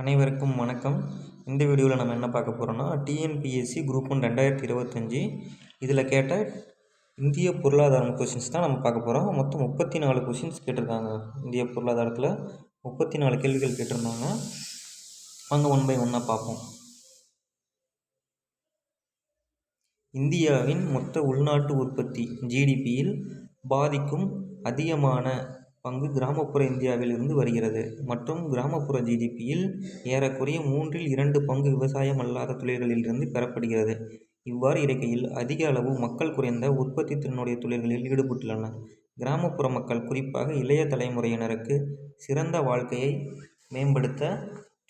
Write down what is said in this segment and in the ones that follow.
அனைவருக்கும் வணக்கம். இந்த வீடியோவில் நம்ம என்ன பார்க்க போகிறோம்னா டிஎன்பிஎஸ்சி குரூப் ஒன் ரெண்டாயிரத்தி இருபத்தஞ்சி இதில் கேட்ட இந்திய பொருளாதாரம் கொஷின்ஸ் தான் நம்ம பார்க்க போகிறோம் மொத்தம் முப்பத்தி நாலு கொஷின்ஸ் கேட்டிருக்காங்க. இந்திய பொருளாதாரத்தில் முப்பத்தி நாலு கேள்விகள் கேட்டிருந்தாங்க. வாங்க ஒன் பை ஒன்னாக பார்ப்போம். இந்தியாவின் மொத்த உள்நாட்டு உற்பத்தி ஜிடிபியில் பாதிக்கும் அதிகமான பங்கு கிராமப்புற இந்தியாவில் இருந்து வருகிறது. மற்றும் கிராமப்புற ஜிடிபியில் ஏறக்குறைய மூன்றில் இரண்டு பங்கு விவசாயம் அல்லாத தொழில்களிலிருந்து பெறப்படுகிறது. இவ்வாறு இருக்கையில் அதிக அளவு மக்கள் குறைந்த உற்பத்தி திறனுடைய தொழில்களில் ஈடுபட்டுள்ளனர். கிராமப்புற மக்கள் குறிப்பாக இளைய தலைமுறையினருக்கு சிறந்த வாழ்க்கையை மேம்படுத்த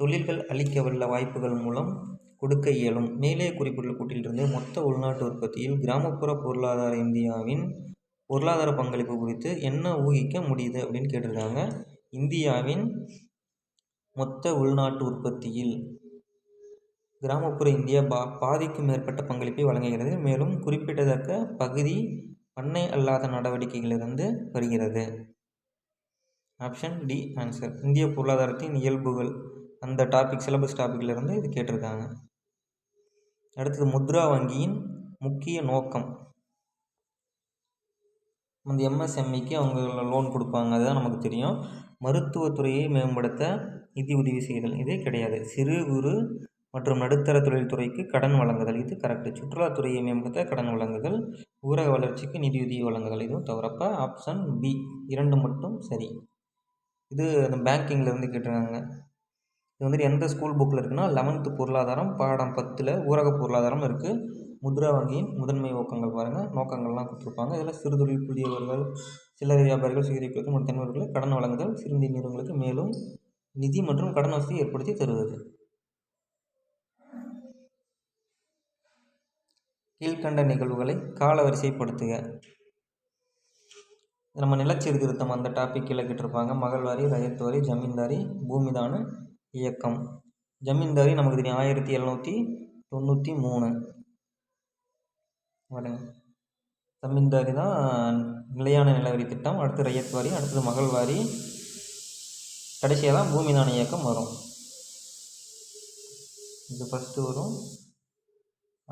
தொழில்கள் அளிக்கவல்ல வாய்ப்புகள் மூலம் கொடுக்க இயலும். மேலே குறிப்பிட்டுள்ள கூட்டிலிருந்து மொத்த உள்நாட்டு உற்பத்தியில் கிராமப்புற பொருளாதார இந்தியாவின் பொருளாதார பங்களிப்பு குறித்து என்ன ஊகிக்க முடியுது அப்படின்னு கேட்டிருக்காங்க. இந்தியாவின் மொத்த உள்நாட்டு உற்பத்தியில் கிராமப்புற இந்தியா பா பாதிக்கும் மேற்பட்ட பங்களிப்பை வழங்குகிறது. மேலும் குறிப்பிடத்தக்க பகுதி பண்ணை அல்லாத நடவடிக்கைகளிலிருந்து வருகிறது. Option D answer. இந்திய பொருளாதாரத்தின் இயல்புகள். அந்த டாபிக் சிலபஸ் டாப்பிக்கிலிருந்து இது கேட்டிருக்காங்க. அடுத்தது முத்ரா வங்கியின் முக்கிய நோக்கம். இந்த எம்எஸ்எம்இக்கு அவங்க லோன் கொடுப்பாங்க. அதுதான் நமக்கு தெரியும். மருத்துவத்துறையை மேம்படுத்த நிதி உதவி செய்தல் இது கிடையாது. சிறு குறு மற்றும் நடுத்தர தொழில்துறைக்கு கடன் வழங்குதல். இது கரெக்டு சுற்றுலாத்துறையை மேம்படுத்த கடன் வழங்குதல். ஊரக வளர்ச்சிக்கு நிதியுதவி வழங்குதல். இதுவும் தவிரப்ப ஆப்ஷன் பி இரண்டு மட்டும் சரி. இது அந்த பேங்கிங்லேருந்து கேட்டுருக்காங்க. இது வந்துட்டு எந்த ஸ்கூல் புக்கில் இருக்குன்னா லெவன்த்து பொருளாதாரம் பாடம் பத்தில் ஊரக பொருளாதாரம் இருக்குது முத்ரா வங்கியின் முதன்மை நோக்கங்கள் பாருங்கள் நோக்கங்கள்லாம் கொடுத்துருப்பாங்க. இதில் சிறுதொழில் புதியவர்கள் சில்லறை வியாபாரிகள் சிகிச்சைகளுக்கு மற்றும் கடன் வழங்குதல் சிறுந்தி நிறுவனங்களுக்கு மேலும் நிதி மற்றும் கடன் வசதி ஏற்படுத்தி தருவது. கீழ்கண்ட நிகழ்வுகளை கால வரிசைப்படுத்துக நம்ம நிலச்சீர்திருத்தம் அந்த டாபிக் கிட்டிருப்பாங்க. மகள்வாரி ரயத்துவாரி ஜமீன்தாரி பூமிதான இயக்கம். ஜமீன்தாரி நமக்கு தெரியும். ஆயிரத்தி எழுநூற்றி தொண்ணூற்றி மூணு. ஜமீன்தாரி தான் நிலையான நிலவரி திட்டம். அடுத்து ரயத் வாரி அடுத்தது மகள் வாரி கடைசியாக தான் பூமிதான இயக்கம் வரும். இது ஃபஸ்ட்டு வரும்.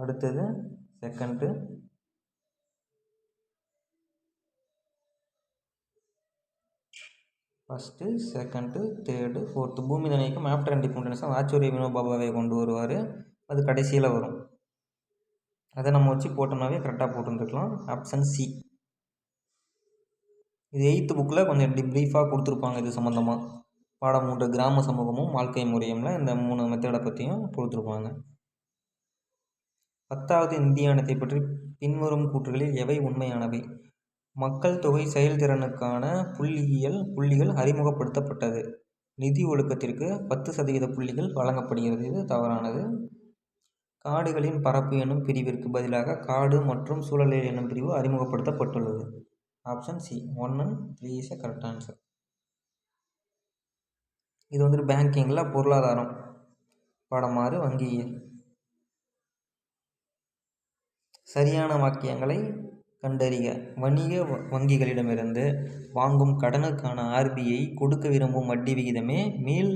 அடுத்தது second first second third fourth பூமிதான இயக்கம் ஆஃப்டர் இண்டிபெண்டன்ஸ் ஆச்சரிய வினோபாபாவை கொண்டு வருவார். அது கடைசியில் வரும். அதை நம்ம வச்சு போட்டோம்னாவே கரெக்டாக போட்டுருந்துருக்கலாம். ஆப்ஷன் சி இது எயித்து புக்கில் கொஞ்சம் டிப்ரீஃபாக கொடுத்துருப்பாங்க இது சம்மந்தமாக பாடம் மூன்று கிராம சமூகமும் வாழ்க்கை முறையும்ல இந்த மூணு மெத்தடை பற்றியும் கொடுத்துருப்பாங்க. பத்தாவது இந்தியானத்தை பற்றி பின்வரும் கூற்றுகளில் எவை உண்மையானவை? மக்கள் தொகை செயல்திறனுக்கான புள்ளியியல் புள்ளிகள் அறிமுகப்படுத்தப்பட்டது. நிதி ஒழுக்கத்திற்கு பத்து சதவீத புள்ளிகள் வழங்கப்படுகிறது. இது தவறானது. காடுகளின் பரப்பு எனும் பிரிவிற்கு பதிலாக காடு மற்றும் சூழலியல் எனும் பிரிவு அறிமுகப்படுத்தப்பட்டுள்ளது. Option C one and three is a correct answer இது வந்துட்டு பேங்கிங்கில் பொருளாதாரம். படமாறு வங்கியியல் சரியான வாக்கியங்களை கண்டறிக. வணிக வங்கிகளிடமிருந்து வாங்கும் கடனுக்கான ஆர்பிஐ கொடுக்க விரும்பும் வட்டி விகிதமே மேல்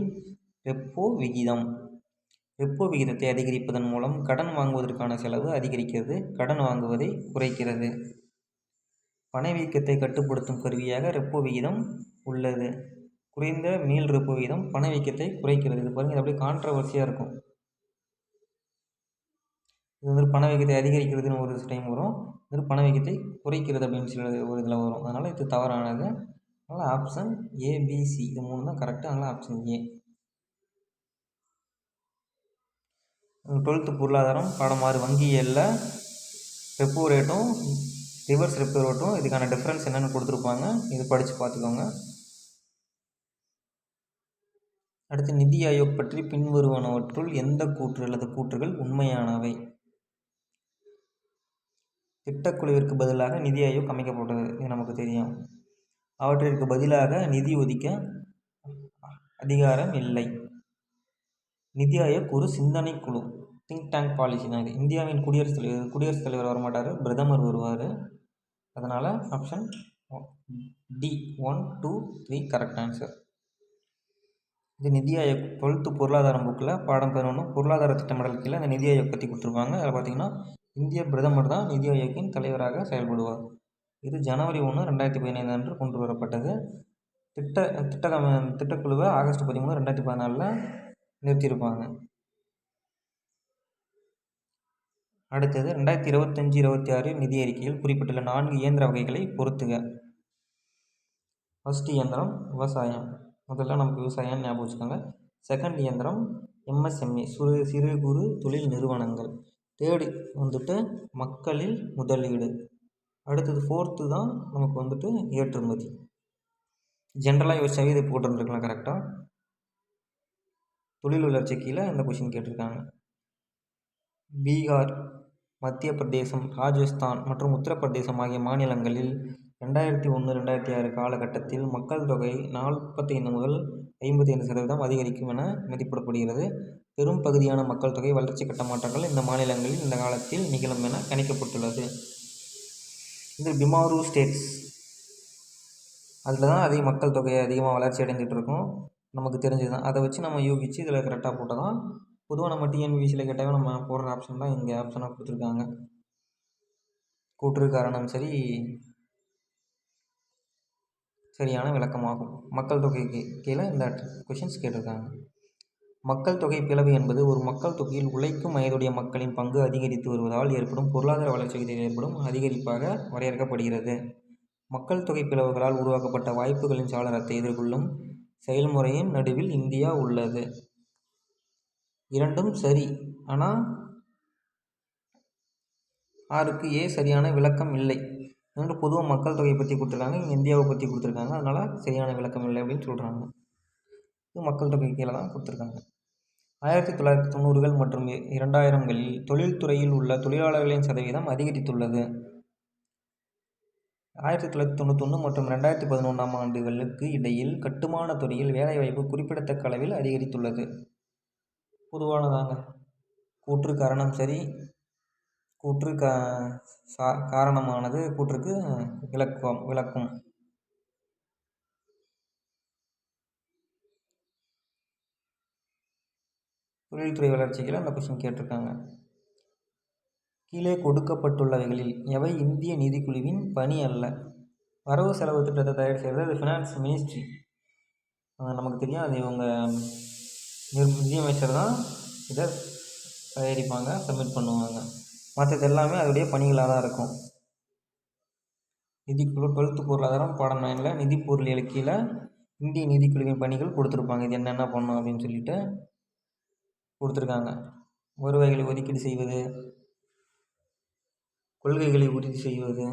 ரெப்போ விகிதம். ரெப்போ விகிதத்தை அதிகரிப்பதன் மூலம் கடன் வாங்குவதற்கான செலவு அதிகரிக்கிறது. கடன் வாங்குவதை குறைக்கிறது. பணவீக்கத்தை கட்டுப்படுத்தும் கருவியாக ரெப்போ விகிதம் உள்ளது. குறைந்த மீள் ரெப்போ விகிதம் பணவீக்கத்தை குறைக்கிறது. இது பாருங்கள் அப்படியே கான்ட்ரவர்சியாக இருக்கும். இது வந்து பணவீக்கத்தை அதிகரிக்கிறதுன்னு ஒரு டைம் வரும். இது பணவீக்கத்தை குறைக்கிறது அப்படின்னு சொல்லி ஒரு இதில் வரும். அதனால் இது தவறானது. அதனால் ஆப்ஷன் ஏபிசி இது மூணு தான் கரெக்டாக அதனால் ஆப்ஷன் ஏ டுவெல்த்து பொருளாதாரம் பாடம் ஆறு வங்கியலில் ரெப்போ ரேட்டும் ரிவர்ஸ் ரெப்போ ரேட்டும் இதுக்கான டிஃப்ரென்ஸ் என்னென்னு கொடுத்துருப்பாங்க. இது படித்து பார்த்துக்கோங்க. அடுத்து நிதி ஆயோக் பற்றி பின்வருவனவற்றுள் எந்த கூற்று அல்லது கூற்றுகள் உண்மையானவை? திட்டக்குழுவிற்கு பதிலாக நிதி ஆயோக் அமைக்கப்பட்டது. இது நமக்கு தெரியும். அவற்றிற்கு பதிலாக நிதி ஒதுக்க அதிகாரம் இல்லை. நிதி ஆயோக் ஒரு சிந்தனை குழு திங்க் டேங்க் பாலிசி தான் இது. இந்தியாவின் குடியரசுத் தலைவர் குடியரசுத் தலைவர் வரமாட்டார். பிரதமர் வருவார். அதனால் option D one two three correct answer இது நிதி ஆயோக் டுவெல்த்து பொருளாதாரம் புக்கில் பாடம் பதினொன்று பொருளாதார திட்டமிடல் கீழே அந்த நிதி ஆயோக் பற்றி கொடுத்துருப்பாங்க. அதில் பார்த்தீங்கன்னா இந்திய பிரதமர் தான் நிதி ஆயோக்கின் தலைவராக செயல்படுவார். இது ஜனவரி ஒன்று ரெண்டாயிரத்தி பதினைந்து அன்று கொண்டு வரப்பட்டது. திட்ட திட்ட திட்டக்குழுவை ஆகஸ்ட் பதிமூணு ரெண்டாயிரத்தி பதினாலில் நிறுத்தியிருப்பாங்க அடுத்தது ரெண்டாயிரத்தி இருபத்தஞ்சி இருபத்தி ஆறு நிதி அறிக்கையில் குறிப்பிட்டுள்ள நான்கு இயந்திர வகைகளை பொறுத்துக. ஃபஸ்ட் இயந்திரம் விவசாயம். முதல்ல நமக்கு விவசாயம் ஞாபகம் வச்சுக்கோங்க. செகண்ட் இயந்திரம் எம்எஸ்எம்இ சிறு சிறு குறு தொழில் நிறுவனங்கள். தேர்டு வந்துட்டு மக்களில் முதலீடு. அடுத்தது ஃபோர்த்து தான் நமக்கு வந்துட்டு ஏற்றுமதி. ஜென்ரலாக யோசிச்சாவே இது போட்டிருந்துருக்கலாம் கரெக்டாக தொழில் வளர்ச்சி கீழே இந்த கொஷின் கேட்டிருக்காங்க. பீகார் மத்திய பிரதேசம் ராஜஸ்தான் மற்றும் உத்தரப்பிரதேசம் ஆகிய மாநிலங்களில் ரெண்டாயிரத்தி ஒன்று ரெண்டாயிரத்தி ஆறு காலகட்டத்தில் மக்கள் தொகை நாற்பத்தைந்து முதல் ஐம்பத்தைந்து சதவீதம் அதிகரிக்கும் என மதிப்பிடப்படுகிறது. பெரும் பகுதியான மக்கள் தொகை வளர்ச்சி கட்ட மாற்றங்கள் இந்த மாநிலங்களில் இந்த காலத்தில் நிகழும் என கணிக்கப்பட்டுள்ளது. இது பிமாரு ஸ்டேட்ஸ் அதில் தான் அதிக மக்கள் தொகை அதிகமாக வளர்ச்சி அடைஞ்சிட்டு இருக்கும். நமக்கு தெரிஞ்சது தான் அதை வச்சு நம்ம யூகிச்சு இதில் கரெக்டாக போட்டால் தான் பொதுவாக நம்ம டிஎன்பிசியில் கேட்டாவே நம்ம போடுற ஆப்ஷன் தான் இங்கே ஆப்ஷனாக கொடுத்துருக்காங்க. கூற்று காரணம் சரி சரியான விளக்கமாகும். மக்கள் தொகைக்கு கீழே இந்த கொஷின்ஸ் கேட்டிருக்காங்க. மக்கள் தொகை பிளவு என்பது ஒரு மக்கள் தொகையில் உழைக்கும் வயதுடைய மக்களின் பங்கு அதிகரித்து வருவதால் ஏற்படும் பொருளாதார வளர்ச்சி ஏற்படும் அதிகரிப்பாக வரையறுக்கப்படுகிறது. மக்கள் தொகை பிளவுகளால் உருவாக்கப்பட்ட வாய்ப்புகளின் சாளரத்தை எதிர்கொள்ளும் செயல்முறையின் நடுவில் இந்தியா உள்ளது. இரண்டும் சரி. ஆனால் ஆறுக்கு ஏ சரியான விளக்கம் இல்லை. என்று பொதுவாக மக்கள் தொகையை பற்றி கொடுத்துருக்காங்க. இங்கே இந்தியாவை பற்றி கொடுத்துருக்காங்க. அதனால் சரியான விளக்கம் இல்லை அப்படின்னு சொல்கிறாங்க இது மக்கள் தொகை கீழே தான் கொடுத்துருக்காங்க. ஆயிரத்தி தொள்ளாயிரத்தி தொண்ணூறுகள் மற்றும் இரண்டாயிரங்களில் தொழில்துறையில் உள்ள தொழிலாளர்களின் சதவீதம் அதிகரித்துள்ளது. ஆயிரத்தி தொள்ளாயிரத்தி தொண்ணூத்தொன்று மற்றும் ரெண்டாயிரத்தி பதினொன்றாம் ஆண்டுகளுக்கு இடையில் கட்டுமான துறையில் வேலைவாய்ப்பு குறிப்பிடத்தக்க அளவில் அதிகரித்துள்ளது. பொதுவானதாங்க. கூற்று காரணம் சரி. கூற்று கா சா காரணமானது கூற்றுக்கு விளக்கம் விளக்கும். தொழில்துறை வளர்ச்சிகளை அந்த கொஷின் கேட்டிருக்காங்க. கீழே கொடுக்கப்பட்டுள்ளவைகளில் எவை இந்திய நிதிக்குழுவின் பணி அல்ல? வரவு செலவு திட்டத்தை தயார் செய்கிறது அது ஃபினான்ஸ் மினிஸ்ட்ரி நமக்கு தெரியும் அது இவங்க நிதியமைச்சர் தான் இதை தயாரிப்பாங்க சப்மிட் பண்ணுவாங்க. மற்றது எல்லாமே அதோடைய பணிகளாக தான் இருக்கும். நிதிக்குழு டுவெல்த்து பொருளாதாரம் பாடம் நைனில் நிதி பொருள் கீழே இந்திய நிதிக்குழுவின் பணிகள் கொடுத்துருப்பாங்க. இது என்னென்ன பண்ணும் அப்படின்னு சொல்லிட்டு கொடுத்துருக்காங்க. வருவாய்களை ஒதுக்கீடு செய்வது கொள்கைகளை உறுதி செய்வது.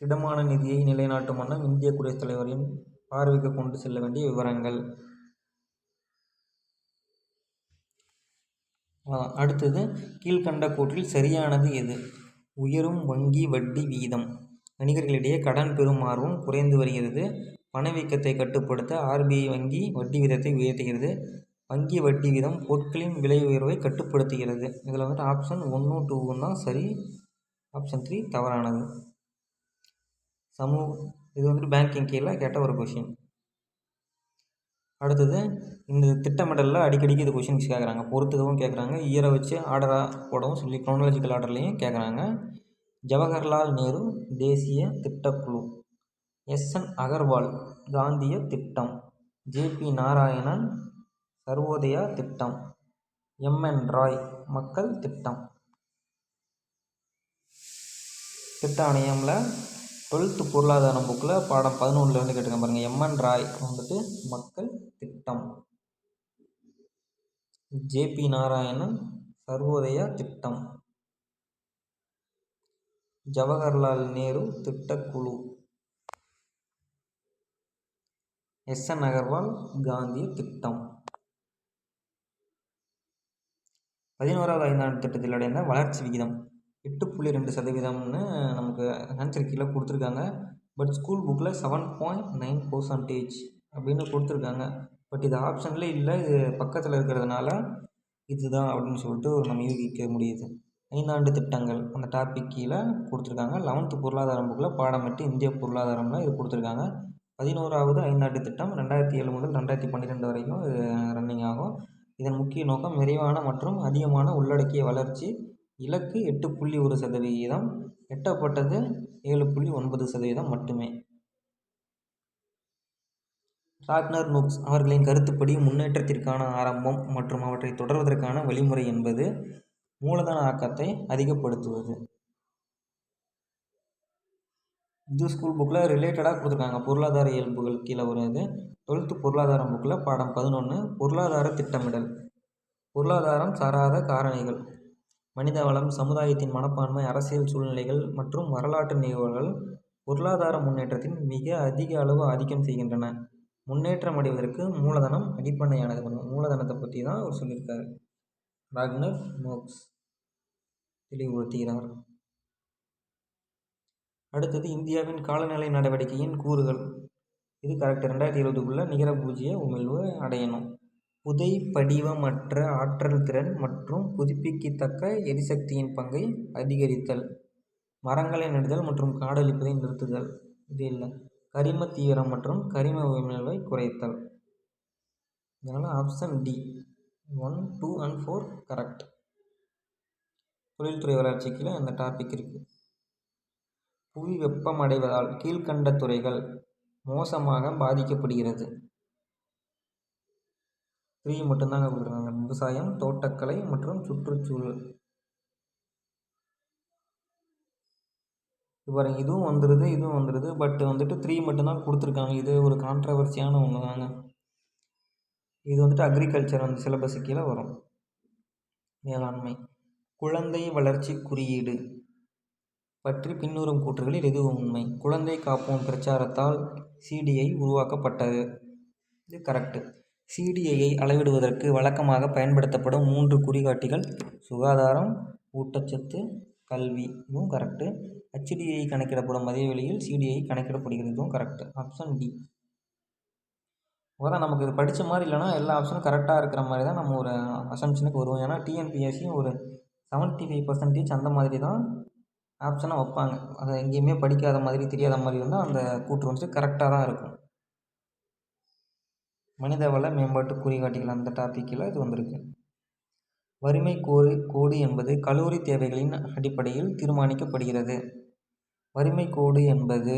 திடமான நிதியை நிலைநாட்டும் வண்ணம் இந்திய குடியரசுத் தலைவரின் பார்வைக்கு கொண்டு செல்ல வேண்டிய விவரங்கள். அடுத்தது கீழ்கண்ட கூற்றில் சரியானது எது? உயரும் வங்கி வட்டி வீதம். வணிகர்களிடையே கடன் பெறும் ஆர்வம் குறைந்து வருகிறது. பணவீக்கத்தை கட்டுப்படுத்த ஆர்பிஐ வங்கி வட்டி வீதத்தை உயர்த்துகிறது. வங்கி வட்டி வீதம் பொருட்களின் விலை உயர்வை கட்டுப்படுத்துகிறது. இதில் வந்துட்டு ஆப்ஷன் ஒன்று டூவும் oh தான் சரி. ஆப்ஷன் த்ரீ தவறானது. சமூக இது வந்துட்டு பேங்கிங் கீழே கேட்ட ஒரு கொஷின் அடுத்தது இந்த திட்டமிடலில் அடிக்கடிக்கு இது கொஷின்ஸ் கேட்குறாங்க பொறுத்துக்கவும் கேட்குறாங்க இயரை வச்சு ஆர்டராக போடவும் சொல்லி க்ரோனாலஜிக்கல் ஆர்டர்லேயும் கேட்குறாங்க ஜவஹர்லால் நேரு தேசிய திட்டக்குழு. எஸ்என் அகர்வால் காந்திய திட்டம். ஜேபி நாராயணன் சர்வோதயா திட்டம். எம்என் ராய் மக்கள் திட்டம். திட்ட ஆணையமில் டுவெல்த்து பொருளாதாரம் புக்கில் பாடம் பதினொன்றுலேருந்து கேட்டுக்க பாருங்கள் எம்என் ராய் வந்துட்டு மக்கள் திட்டம். ஜேபி நாராயணன் சர்வோதயா திட்டம். ஜவஹர்லால் நேரு திட்டக்குழு. எஸ்என் அகர்வால் காந்திய திட்டம். பதினோராவது ஐந்தாண்டு திட்டத்தில் அடைந்த வளர்ச்சி விகிதம் எட்டு புள்ளி ரெண்டு சதவீதம்னு நமக்கு ஆன்சர் கீழே கொடுத்துருக்காங்க. பட் ஸ்கூல் புக்கில் செவன் பாயிண்ட் நைன் பர்சன்டேஜ் அப்படின்னு கொடுத்துருக்காங்க. பட் இது ஆப்ஷனில் இல்லை இது பக்கத்தில் இருக்கிறதுனால இதுதான் அப்படின்னு சொல்லிட்டு ஒரு நம்ம யூகிக்க முடியுது. ஐந்தாண்டு திட்டங்கள் அந்த டாபிக் கீழே கொடுத்துருக்காங்க. லெவன்த்து பொருளாதாரம் புக்கில் பாடம் எட்டு இந்திய பொருளாதாரம்லாம் இது கொடுத்துருக்காங்க. பதினோராவது ஐந்தாண்டு திட்டம் ரெண்டாயிரத்தி ஏழு முதல் ரெண்டாயிரத்தி பன்னிரெண்டு வரைக்கும் இது ரன்னிங் ஆகும். இதன் முக்கிய நோக்கம் விரைவான மற்றும் அதிகமான உள்ளடக்கிய வளர்ச்சி. இலக்கு எட்டு புள்ளி ஒரு சதவிகிதம். எட்டப்பட்டது ஏழு புள்ளி ஒன்பது சதவீதம் மட்டுமே. ராக்னர் நூக்ஸ் அவர்களின் கருத்துப்படி முன்னேற்றத்திற்கான ஆரம்பம் மற்றும் அவற்றை தொடர்வதற்கான வழிமுறை என்பது மூலதன ஆக்கத்தை அதிகப்படுத்துவது. இது ஸ்கூல் புக்கில் ரிலேட்டடாக கொடுத்துருக்காங்க. பொருளாதார இயல்புகள் கீழே வருது டுவெல்த்து பொருளாதாரம் புக்கில் பாடம் பதினொன்று பொருளாதார திட்டமிடல். பொருளாதாரம் சாராத காரணிகள். மனித வளம் சமுதாயத்தின் மனப்பான்மை அரசியல் சூழ்நிலைகள் மற்றும் வரலாற்று நிகழ்வுகள் பொருளாதார முன்னேற்றத்தின் மிக அதிக அளவு ஆதிக்கம் செய்கின்றன. முன்னேற்றம் அடைவதற்கு மூலதனம் அடிப்படையானது. மூலதனத்தை பற்றி தான் அவர் சொல்லியிருக்காரு. ராக்னர் மோக்ஸ் தெளிவுபடுத்துகிறார். அடுத்தது இந்தியாவின் காலநிலை நடவடிக்கையின் கூறுகள். இது கரெக்ட் ரெண்டாயிரத்தி இருபதுக்குள்ளே நிகர பூஜ்ஜிய உமிழ்வு அடையணும். புதை படிவமற்ற ஆற்றல் திறன் மற்றும் புதுப்பிக்கத்தக்க எரிசக்தியின் பங்கை அதிகரித்தல். மரங்களை நடுதல் மற்றும் காடழிப்பதை நிறுத்துதல். இது இல்லை. கரிம தீவிரம் மற்றும் கரிம உமிழ்வை குறைத்தல். இதனால் option D one two and four correct தொழில்துறை வளர்ச்சிக்கில் அந்த டாபிக் இருக்குது புவி வெப்பமடைவதால் கீழ்கண்ட துறைகள் மோசமாக பாதிக்கப்படுகிறது. த்ரீ மட்டும்தாங்க கொடுத்துருக்காங்க விவசாயம் தோட்டக்கலை மற்றும் சுற்றுச்சூழல். இப்போ இதுவும் வந்துடுது இதுவும் வந்துடுது பட் வந்துட்டு த்ரீ மட்டும்தான் கொடுத்துருக்காங்க. இது ஒரு கான்ட்ரவர்சியான ஒன்று தாங்க. இது வந்துட்டு அக்ரிகல்ச்சர் அந்த சிலபஸ் கீழே வரும். வேளாண்மை குழந்தை வளர்ச்சி குறியீடு. பற்றி பின்வரும் கூற்றுகளில் எதுவும் உண்மை. குழந்தை காப்போம் பிரச்சாரத்தால் சிடிஐ உருவாக்கப்பட்டது. இது கரெக்டு. சிடிஐயை அளவிடுவதற்கு வழக்கமாக பயன்படுத்தப்படும் மூன்று குறிகாட்டிகள். சுகாதாரம் ஊட்டச்சத்து கல்வி. இதுவும் கரெக்டு. ஹெச்டிஐ கணக்கிடப்படும் அதே வேளையில் சிடிஐ கணக்கிடப்படுகிறது. இதுவும் கரெக்டு. Option D. அதான் நமக்கு இது படித்த மாதிரி இல்லைனா எல்லா ஆப்ஷனும் கரெக்டாக இருக்கிற மாதிரி தான் நம்ம ஒரு அசம்ஷனுக்கு வருவோம். ஏன்னா டிஎன்பிஎஸ்சியும் ஒரு செவன்ட்டி ஃபைவ் பர்சன்டேஜ் அந்த மாதிரி தான் ஆப்ஷனாக வைப்பாங்க. அதை எங்கேயுமே படிக்காத மாதிரி தெரியாத மாதிரி இருந்தால் அந்த கூற்று வந்துட்டு கரெக்டாக தான் இருக்கும். மனித வள மேம்பாட்டு குறிகாட்டிகள் அந்த டாப்பிக்கில் இது வந்திருக்கு. வறுமை கோடு கோடு என்பது கல்லூரி தேவைகளின் அடிப்படையில் தீர்மானிக்கப்படுகிறது. வறுமை கோடு என்பது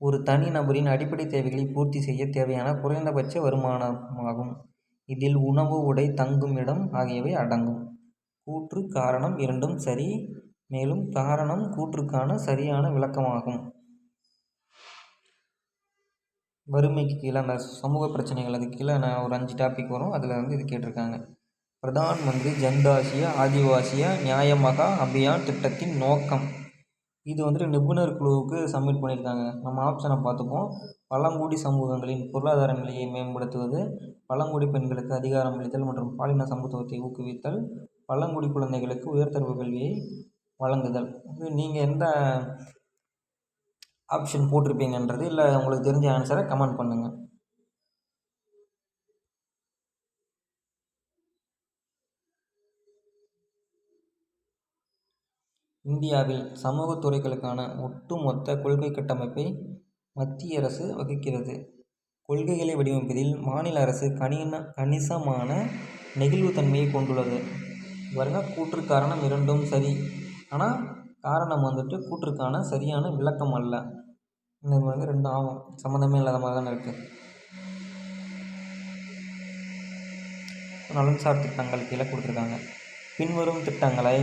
ஒரு தனி நபரின் அடிப்படை தேவைகளை பூர்த்தி செய்ய தேவையான குறைந்தபட்ச வருமானமாகும். இதில் உணவு உடை தங்கும் இடம் ஆகியவை அடங்கும். கூற்று காரணம் இரண்டும் சரி மேலும் காரணம் கூற்றுக்கான சரியான விளக்கமாகும். வறுமைக்கு கீழே அந்த சமூக பிரச்சனைகள் அது கீழே நான் ஒரு அஞ்சு டாபிக் வரும். அதில் வந்து இது கேட்டிருக்காங்க. பிரதான் மந்திரி ஜன்தாசிய ஆதிவாசிய நியாயமகா அபியான் திட்டத்தின் நோக்கம். இது வந்துட்டு நிபுணர் குழுவுக்கு சப்மிட் பண்ணியிருக்காங்க. நம்ம ஆப்ஷனை பார்த்துப்போம். பழங்குடி சமூகங்களின் பொருளாதார நிலையை மேம்படுத்துவது பழங்குடி பெண்களுக்கு அதிகாரம் அளித்தல் மற்றும் பாலின சமத்துவத்தை ஊக்குவித்தல் பழங்குடி குழந்தைகளுக்கு உயர்தர கல்வியை வழங்குதல். இது நீங்கள் எந்த ஆப்ஷன் போட்டிருப்பீங்கன்றது இல்லை உங்களுக்கு தெரிஞ்ச ஆன்சரை கமெண்ட் பண்ணுங்கள் இந்தியாவில் சமூக துறைகளுக்கான ஒட்டுமொத்த கொள்கை கட்டமைப்பை மத்திய அரசு வகுக்கிறது. கொள்கைகளை வடிவமைப்பதில் மாநில அரசு கணின கணிசமான நெகிழ்வுத்தன்மையை கொண்டுள்ளது. பாருங்க கூற்று காரணம் இரண்டும் சரி. ஆனால் காரணம் வந்துட்டு கூற்றுக்கான சரியான விளக்கம் அல்ல. இந்த வந்து ரெண்டும் ஆகும். சம்மந்தமே இல்லாத மாதிரி தானே இருக்குது நலன்சார் திட்டங்கள் கீழே கொடுத்துருக்காங்க. பின்வரும் திட்டங்களை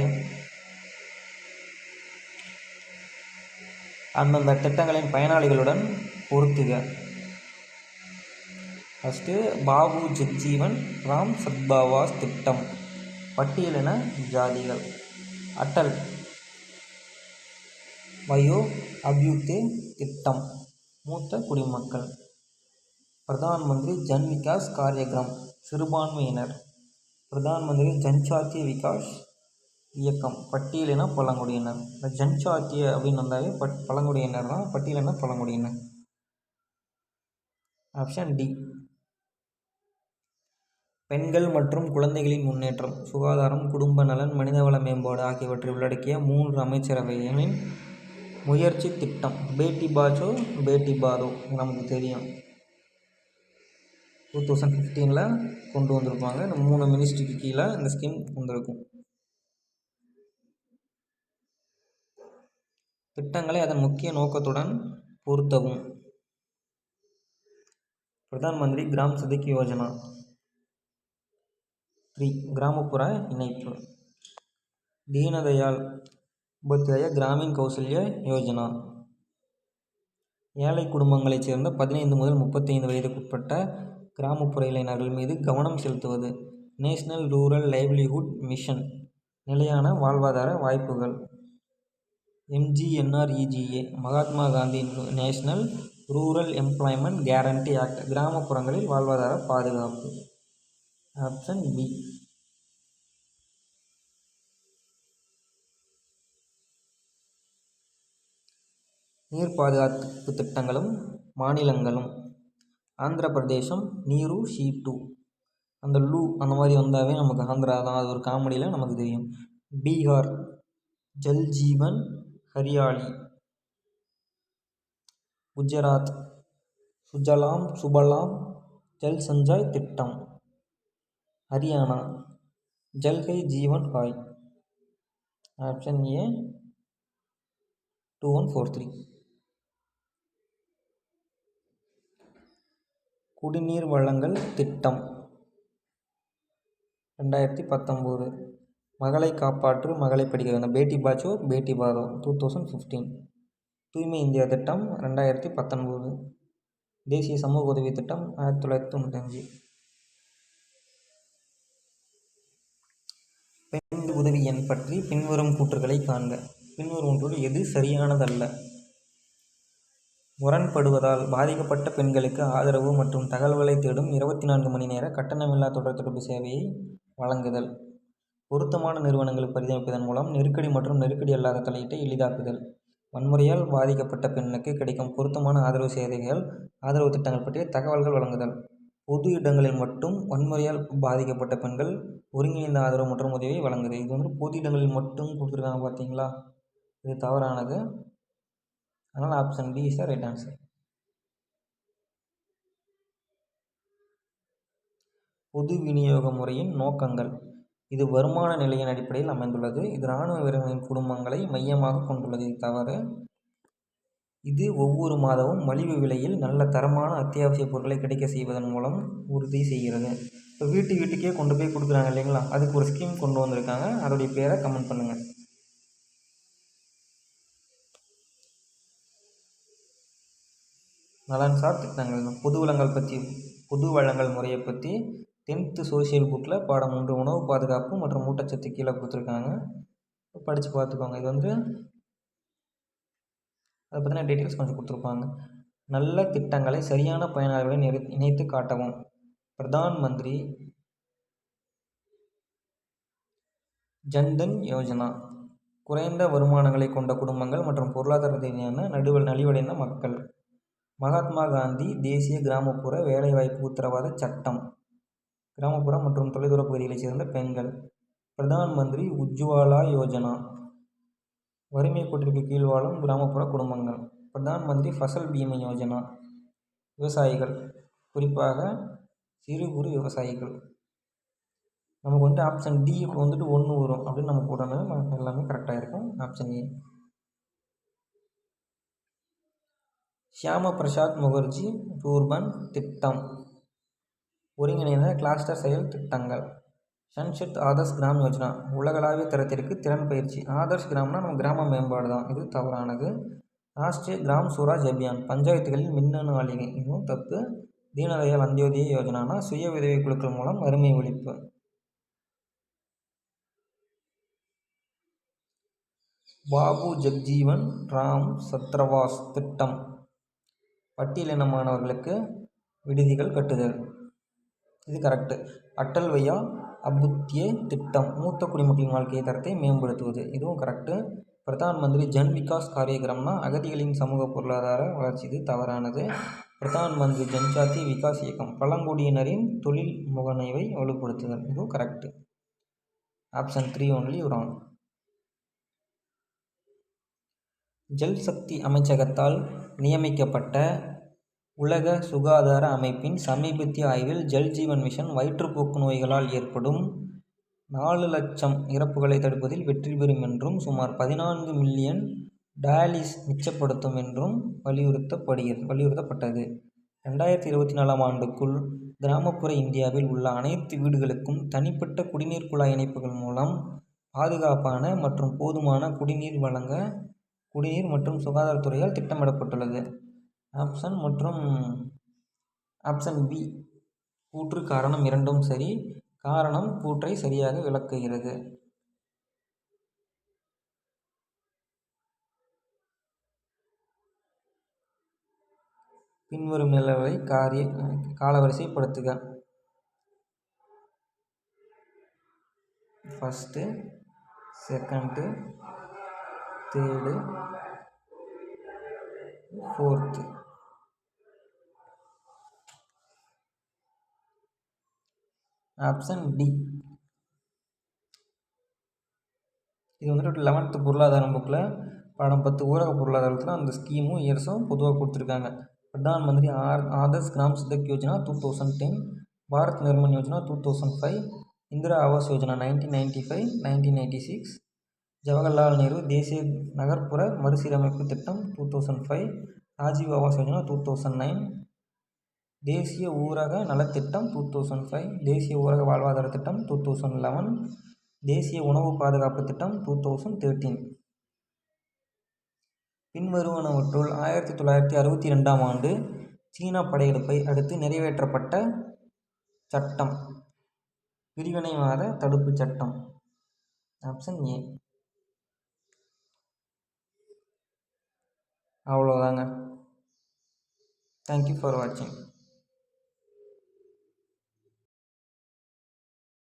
அந்தந்த திட்டங்களின் பயனாளிகளுடன் பொருத்துக. ஃபஸ்ட்டு பாபு ஜெக்ஜீவன் ராம் சத்பாவாஸ் திட்டம். பட்டியலின ஜாதிகள். அட்டல் வயோ அபியுத்தே திட்டம் மூத்த குடிமக்கள். பிரதான் மந்திரி ஜன் விகாஸ் காரியக்ரம் சிறுபான்மையினர். பிரதான் மந்திரி ஜன்சாத்திய விகாஸ் இயக்கம் பட்டியலினா பழங்குடியினர். இந்த ஜன்சாத்திய அப்படின்னு வந்தாவே பட் பழங்குடியினர் தான் பட்டியலினா பழங்குடியினர். Option D. பெண்கள் மற்றும் குழந்தைகளின் முன்னேற்றம் சுகாதாரம் குடும்ப நலன் மனிதவள மேம்பாடு ஆகியவற்றை உள்ளடக்கிய மூன்று அமைச்சரவைகளின் முயற்சி திட்டம். பேட்டி பாச்சோ பேட்டி பாரோ நமக்கு தெரியும். டூ தௌசண்ட் ஃபிஃப்டீனில் கொண்டு வந்திருப்பாங்க. இந்த மூணு மினிஸ்ட்ரிக்கு கீழே இந்த ஸ்கீம் வந்திருக்கும். திட்டங்களை அதன் முக்கிய நோக்கத்துடன் பொருத்தவும். பிரதான் மந்திரி கிராம் சதுக்கி யோஜனா. த்ரீ கிராமப்புற இணைப்பு. தீனதயாள் உபாத்யாயா கிராமின் கௌசல்ய யோஜனா. ஏழை குடும்பங்களைச் சேர்ந்த பதினைந்து முதல் முப்பத்தைந்து வயதுக்குட்பட்ட கிராமப்புற இளைஞர்கள் மீது கவனம் செலுத்துவது. National rural livelihood mission. நிலையான வாழ்வாதார வாய்ப்புகள். MGNREGA Mahatma Gandhi national rural employment guarantee act. கிராமப்புறங்களில் வாழ்வாதார பாதுகாப்பு. Option B. நீர் பாதுகாப்பு திட்டங்களும் மாநிலங்களும். ஆந்திர பிரதேசம் நீரு ஷீ டூ அந்த லூ அந்த மாதிரி வந்தாவே நமக்கு ஆந்திரா தான். அது ஒரு காமெடியில் நமக்கு தெரியும். பீகார் ஜல் ஜீவன் ஹரியாலி. குஜராத் சுஜலாம் சுபலாம் ஜல் சஞ்சாய் திட்டம். Haryana ஜல்கை Jeevan Hai option A two one four three குடிநீர் வழங்கல் திட்டம். ரெண்டாயிரத்தி பத்தொம்போது. மகளை காப்பாற்று மகளை படிக்க அந்த Beti Bachao Beti Padhao. Two thousand fifteen தூய்மை இந்தியா திட்டம் ரெண்டாயிரத்தி பத்தொன்பது தேசிய சமூக உதவி திட்டம் ஆயிரத்தி தொள்ளாயிரத்தி தொண்ணூத்தஞ்சு. பெண் உதவி எண் பற்றி பின்வரும் கூற்றுகளை காண்க. பின்வரும் ஒன்று எது சரியானதல்ல? முரண்படுவதால் பாதிக்கப்பட்ட பெண்களுக்கு ஆதரவு மற்றும் தகவல்களை தேடும் இருபத்தி நான்கு மணி நேர கட்டணமில்லா தொடர் தொடர்பு சேவையை வழங்குதல். பொருத்தமான நிறுவனங்களை பரிந்துரைப்பதன் மூலம் நெருக்கடி மற்றும் நெருக்கடி அல்லாத தலையீட்டை எளிதாக்குதல். வன்முறையால் பாதிக்கப்பட்ட பெண்ணுக்கு கிடைக்கும் பொருத்தமான ஆதரவு சேவைகள் ஆதரவு திட்டங்கள் பற்றிய தகவல்கள் வழங்குதல். பொது இடங்களில் மட்டும் வன்முறையால் பாதிக்கப்பட்ட பெண்கள் ஒருங்கிணைந்த ஆதரவு மற்றும் உதவியை வழங்குது இது வந்து பொது இடங்களில் மட்டும் கொடுத்துருக்காங்க பார்த்தீங்களா? இது தவறானது. அதனால் option B is the right answer பொது விநியோக முறையின் நோக்கங்கள். இது வருமான நிலையின் அடிப்படையில் அமைந்துள்ளது. இது இராணுவ வீரர்களின் குடும்பங்களை மையமாக கொண்டுள்ளது இது தவறு இது ஒவ்வொரு மாதமும் மலிவு விலையில் நல்ல தரமான அத்தியாவசிய பொருட்களை கிடைக்க செய்வதன் மூலம் உறுதி செய்கிறது. இப்போ வீட்டு வீட்டுக்கே கொண்டு போய் கொடுக்குறாங்க இல்லைங்களா? அதுக்கு ஒரு ஸ்கீம் கொண்டு வந்திருக்காங்க. அதோடைய பேரை கமெண்ட் பண்ணுங்கள் நலன்சார் திட்டங்கள் பொது வளங்கள் பற்றி பொது வளங்கள் முறையை பற்றி டென்த்து சோஷியல் புக்கில் பாடம் ஒன்று உணவு பாதுகாப்பு மற்றும் ஊட்டச்சத்து கீழே கொடுத்துருக்காங்க. படித்து பார்த்துக்கோங்க. இது வந்து அதை பற்றின டீட்டெயில்ஸ் கொஞ்சம் கொடுத்துருப்பாங்க. நல்ல திட்டங்களை சரியான பயனாளிகளை நிறை இணைத்து காட்டவும். பிரதான் மந்திரி ஜன்தன் யோஜனா. குறைந்த வருமானங்களை கொண்ட குடும்பங்கள் மற்றும் பொருளாதார ரீதியான நடுவல் நலிவடைந்த மக்கள். மகாத்மா காந்தி தேசிய கிராமப்புற வேலைவாய்ப்பு உத்தரவாத சட்டம். கிராமப்புற மற்றும் தொலைதூர பகுதிகளைச் சேர்ந்த பெண்கள். பிரதான் மந்திரி உஜ்வாலா யோஜனா. வறுமை கோட்டிற்கு கீழ் வாழும் கிராமப்புற குடும்பங்கள். பிரதான் மந்திரி ஃபசல் பீமா யோஜனா. விவசாயிகள். குறிப்பாக சிறு குறு விவசாயிகள். நமக்கு வந்துட்டு ஆப்ஷன் டி வந்துட்டு ஒன்று வரும் அப்படின்னு நம்ம போட்டோம்னா எல்லாமே கரெக்டாக இருக்கும். Option A Shyama Prasad Mukherjee rurban திட்டம். ஒருங்கிணைந்த கிளாஸ்டர் செயல் திட்டங்கள். சன்ஷெட் ஆதர்ஷ் கிராம் யோஜனா. உலகளாவிய தரத்திற்கு திறன் பயிற்சி. ஆதர்ஷ் கிராம்னா நம்ம கிராம மேம்பாடு தான். இது தவறானது. ராஷ்ட்ரிய கிராம் சுவராஜ் அபியான். பஞ்சாயத்துகளில் மின்னணு ஆளிகை. இதுவும் தப்பு. தீனதயாள் அந்தியோதய யோஜனானா சுய உதவி குழுக்கள் மூலம் வறுமை ஒழிப்பு. பாபு ஜக்ஜீவன் ராம் சத்ரவாஸ் திட்டம். பட்டியலின மாணவர்களுக்கு விடுதிகள் கட்டுதல். இது கரெக்டு அட்டல் வையா அபுத்திய திட்டம். மூத்த குடிமக்களின் வாழ்க்கை தரத்தை மேம்படுத்துவது. இதுவும் கரெக்டு பிரதான் மந்திரி ஜன் விகாஸ் காரியக்கிரம்னா அகதிகளின் சமூக பொருளாதார வளர்ச்சி. இது தவறானது. பிரதான் மந்திரி ஜன்ஜாதி விகாஸ் இயக்கம். பழங்குடியினரின் தொழில் முகமைவை வலுப்படுத்துதல். இதுவும் correct option three only wrong Jal Shakti அமைச்சகத்தால் நியமிக்கப்பட்ட உலக சுகாதார அமைப்பின் சமீபத்திய ஆய்வில் ஜல் ஜீவன் மிஷன் வயிற்றுப்போக்கு நோய்களால் ஏற்படும் நாலு லட்சம் இறப்புகளை தடுப்பதில் வெற்றி பெறும் என்றும் சுமார் பதினான்கு மில்லியன் டயாலிஸ் மிச்சப்படுத்தும் என்றும் வலியுறுத்தப்படுகிறது வலியுறுத்தப்பட்டது. ரெண்டாயிரத்தி இருபத்தி நாலாம் ஆண்டுக்குள் கிராமப்புற இந்தியாவில் உள்ள அனைத்து வீடுகளுக்கும் தனிப்பட்ட குடிநீர் குழாய் இணைப்புகள் மூலம் பாதுகாப்பான மற்றும் போதுமான குடிநீர் வழங்க குடிநீர் மற்றும் சுகாதாரத்துறையால் திட்டமிடப்பட்டுள்ளது. ஆப்ஷன் மற்றும் ஆப்ஷன் பி கூற்று காரணம் இரண்டும் சரி. காரணம் கூற்றை சரியாக விளக்குகிறது. பின்வரும் நிலவை காரிய காலவரிசைப்படுத்துக. First second third fourth option D இது வந்துட்டு லெவன்த்து பொருளாதாரம் புக்கில் பாடம் பத்து ஊரக பொருளாதாரத்தில் அந்த ஸ்கீமும் இயர்ஸும் பொதுவாக கொடுத்துருக்காங்க. Pradhan Mantri R Adarsh Gram Sadak Yojana two thousand ten Bharat Nirman Yojana two thousand five Indira Awaas Yojana nineteen ninety five nineteen ninety six Jawaharlal Nehru தேசிய நகர்ப்புற மறுசீரமைப்பு திட்டம் two thousand five Rajiv Awas Yojana two thousand nine தேசிய ஊரக நலத்திட்டம் two thousand five தேசிய ஊரக வாழ்வாதார திட்டம் டூ தௌசண்ட் லெவன் தேசிய உணவு பாதுகாப்பு திட்டம் டூ தௌசண்ட் தேர்ட்டீன் பின்வருவனவற்றுள் ஆயிரத்தி தொள்ளாயிரத்தி அறுபத்தி ரெண்டாம் ஆண்டு சீனா படையெடுப்பை அடுத்து நிறைவேற்றப்பட்ட சட்டம் பிரிவினைவாத தடுப்புச் சட்டம். ஆப்ஷன் ஏ அவ்வளோதாங்க தேங்க்யூ ஃபார் வாட்சிங்